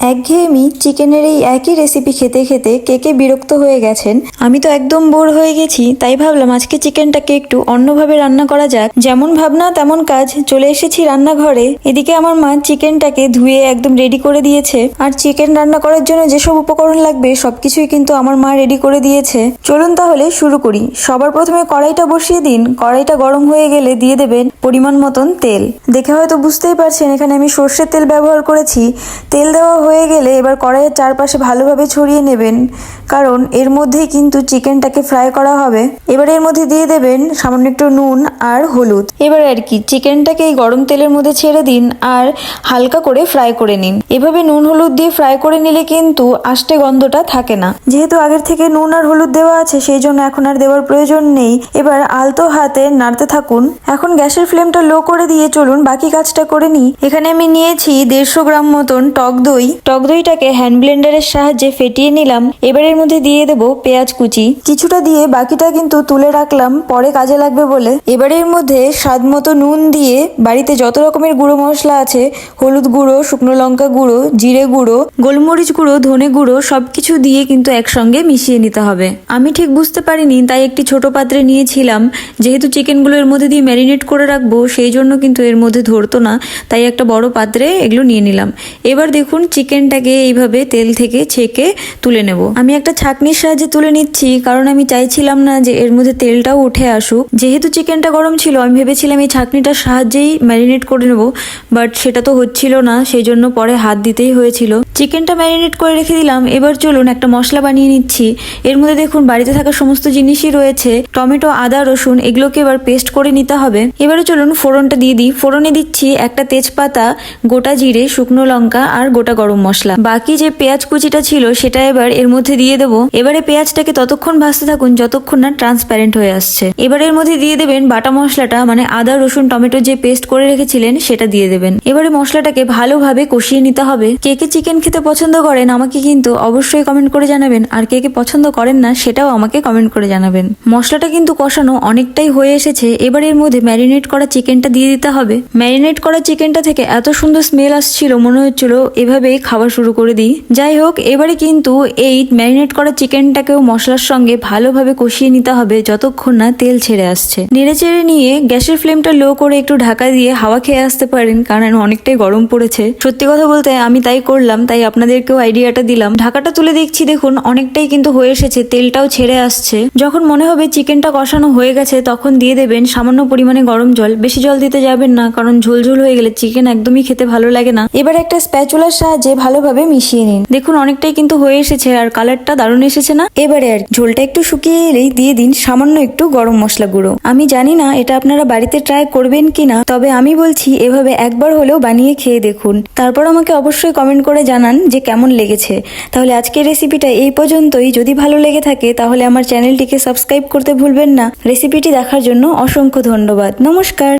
একঘেয়েমি চিকেনের এই একই রেসিপি খেতে খেতে কে কে বিরক্ত হয়ে গেছেন? আমি তো একদম বোর হয়ে গেছি, তাই ভাবলাম আজকে চিকেনটাকে একটু অন্যভাবে রান্না করা যাক। যেমন ভাবনা, তেমন কাজ, চলে এসেছি রান্নাঘরে। এদিকে আমার মা চিকেনটাকে ধুয়ে একদম রেডি করে দিয়েছে। আর চিকেন রান্না করার জন্য যেসব উপকরণ লাগবে, সবকিছুই কিন্তু আমার মা রেডি করে দিয়েছে। চলুন তাহলে শুরু করি। সবার প্রথমে কড়াইটা বসিয়ে দিন। কড়াইটা গরম হয়ে গেলে দিয়ে দেবেন পরিমাণ মতন তেল। দেখে হয়তো বুঝতেই পারছেন, এখানে আমি সর্ষের তেল ব্যবহার করেছি। তেল দেওয়া হয়ে গেলে এবার কড়াইয়ের চারপাশে ভালোভাবে ছড়িয়ে নেবেন। কারণ এর মধ্যেই কিন্তু চিকেনটাকে ফ্রাই করা হবে। এবার এর মধ্যে দিয়ে দেবেন সামান্য একটু নুন আর হলুদ। এবার আর কি, চিকেনটাকে এই গরম তেলের মধ্যে ছেড়ে দিন আর হালকা করে ফ্রাই করে নিন। এভাবে নুন হলুদ দিয়ে ফ্রাই করে নিলে কিন্তু আষ্টে গন্ধটা থাকে না। যেহেতু আগের থেকে নুন আর হলুদ দেওয়া আছে, সেই জন্য এখন আর দেওয়ার প্রয়োজন নেই। এবার আলতো হাতে নাড়তে থাকুন। এখন গ্যাসের ফ্লেমটা লো করে দিয়ে চলুন, বাকি কাজটা করে নিই। এখানে আমি নিয়েছি দেড়শো গ্রাম মতন টক দই। টক দইটাকে হ্যান্ড ব্লেন্ডারের সাহায্যে ফেটিয়ে নিলাম। এবারের মধ্যে দিয়ে দেবো পেঁয়াজ কুচি। কিছুটা দিয়ে বাকিটা কিন্তু তুলে রাখলাম, পরে কাজে লাগবে বলে। এবার এর মধ্যে স্বাদ মতো নুন দিয়ে বাড়িতে যত রকমের গুঁড়ো মশলা আছে, হলুদ গুঁড়ো, শুকনো লঙ্কা গুঁড়ো, জিরে গুঁড়ো, গোলমরিচ গুঁড়ো, ধনে গুঁড়ো, সবকিছু দিয়ে কিন্তু একসঙ্গে মিশিয়ে নিতে হবে। আমি ঠিক বুঝতে পারিনি, তাই একটি ছোট পাত্রে নিয়েছিলাম। যেহেতু চিকেনগুলো এর মধ্যে দিয়ে ম্যারিনেট করে রাখব, সেই জন্য কিন্তু এর মধ্যে ধরতো না, তাই একটা বড় পাত্রে এগুলো নিয়ে নিলাম। এবার দেখুন চিকেনটাকে এইভাবে তেল থেকে ছেঁকে তুলে নেব। আমি একটা ছাকনির সাহায্যে তুলে নিচ্ছি, কারণ আমি চাইছিলাম না যে এর মধ্যে তেলটাও উঠে আসুক। যেহেতু চিকেনটা গরম ছিল, আমি ভেবেছিলাম এই ছাকনিটার সাহায্যেই ম্যারিনেট করে নেব বাট সেটা তো হচ্ছিল না সেই জন্য পরে হাত দিতেই হয়েছিল। চিকেনটা ম্যারিনেট করে রেখে দিলাম, এবার চলুন একটা মশলা বানিয়ে নিচ্ছি। এর মধ্যে দেখুন, বাড়িতে থাকা সমস্ত জিনিসই রয়েছে, টমেটো, আদা, রসুন, এগুলোকে এবার পেস্ট করে নিতে হবে। এবারে চলুন ফোড়নটা দিয়ে দিই। ফোড়নে দিচ্ছি একটা তেজপাতা, গোটা জিরে, শুকনো লঙ্কা আর গোটা গরম মশলা। বাকি যে পেঁয়াজ কুচিটা ছিল, সেটা এবার এর মধ্যে দিয়ে দেবো। এবারে পেঁয়াজটাকে ততক্ষণ ভাজতে থাকুন, যতক্ষণ না ট্রান্সপ্যারেন্ট হয়ে আসছে। এবার এর মধ্যে দিয়ে দেবেন বাটা মশলাটা মানে আদা, রসুন, টমেটো যে পেস্ট করে রেখেছিলেন, সেটা দিয়ে দেবেন। এবারে মশলাটাকে ভালোভাবে কষিয়ে নিতে হবে। কে কে চিকেন খেতে পছন্দ করেন, আমাকে কিন্তু অবশ্যই কমেন্ট করে জানাবেন। আর কে কে পছন্দ করেন না, সেটাও আমাকে কমেন্ট করে জানাবেন। মশলাটা কিন্তু কষানো অনেকটাই হয়ে এসেছে। এবার এর মধ্যে ম্যারিনেট করা চিকেনটা দিয়ে দিতে হবে। ম্যারিনেট করা চিকেনটা থেকে এত সুন্দর স্মেল আসছিল, মনে হচ্ছিল এভাবেই খাওয়া শুরু করে দিই। যাই হোক, এবারে কিন্তু এই ম্যারিনেট করা চিকেনটাকেও মশলার সঙ্গে ভালোভাবে কষিয়ে নিতে হবে যতক্ষণ না তেল ছেড়ে আসছে। নেড়ে চেড়ে নিয়ে গ্যাসের ফ্লেমটা লো করে একটু ঢাকা দিয়ে হাওয়া খেয়ে আসতে পারেন, কারণ অনেকটাই গরম পড়েছে। সত্যি কথা বলতে আমি তাই করলাম, তাই আপনাদেরকেও আইডিয়াটা দিলাম। ঢাকাটা তুলে দেখছি, দেখুন, অনেকটাই কিন্তু হয়ে এসেছে, তেলটাও ছেড়ে আসছে। যখন মনে হবে চিকেনটা কষানো হয়ে গেছে, তখন দিয়ে দেবেন সামান্য পরিমাণে গরম জল। বেশি জল দিতে যাবেন না, কারণ ঝোলঝোল হয়ে গেলে চিকেন একদমই খেতে ভালো লাগে না। এবার একটা স্প্যাচুলার সাহায্যে ভালোভাবে মিশিয়ে নিন। দেখুন, অনেকটাই কিন্তু হয়ে এসেছে আর কালারটা দারুণ এসেছে না? এবারে আর ঝোলটা একটু শুকিয়ে এলেই দিয়ে দিন সামান্য একটু গরম মশলা গুঁড়ো। আমি জানি না এটা আপনারা বাড়িতে ট্রাই করবেন কিনা, তবে আমি বলছি এভাবে একবার হলেও বানিয়ে খেয়ে দেখুন। তারপর আমাকে অবশ্যই কমেন্ট করে জানান যে কেমন লেগেছে। তাহলে আজকের রেসিপিটা এই পর্যন্তই। যদি ভালো লেগে থাকে, তাহলে আমার চ্যানেলটিকে সাবস্ক্রাইব করতে ভুলবেন না। রেসিপিটি দেখার জন্য অসংখ্য ধন্যবাদ। নমস্কার।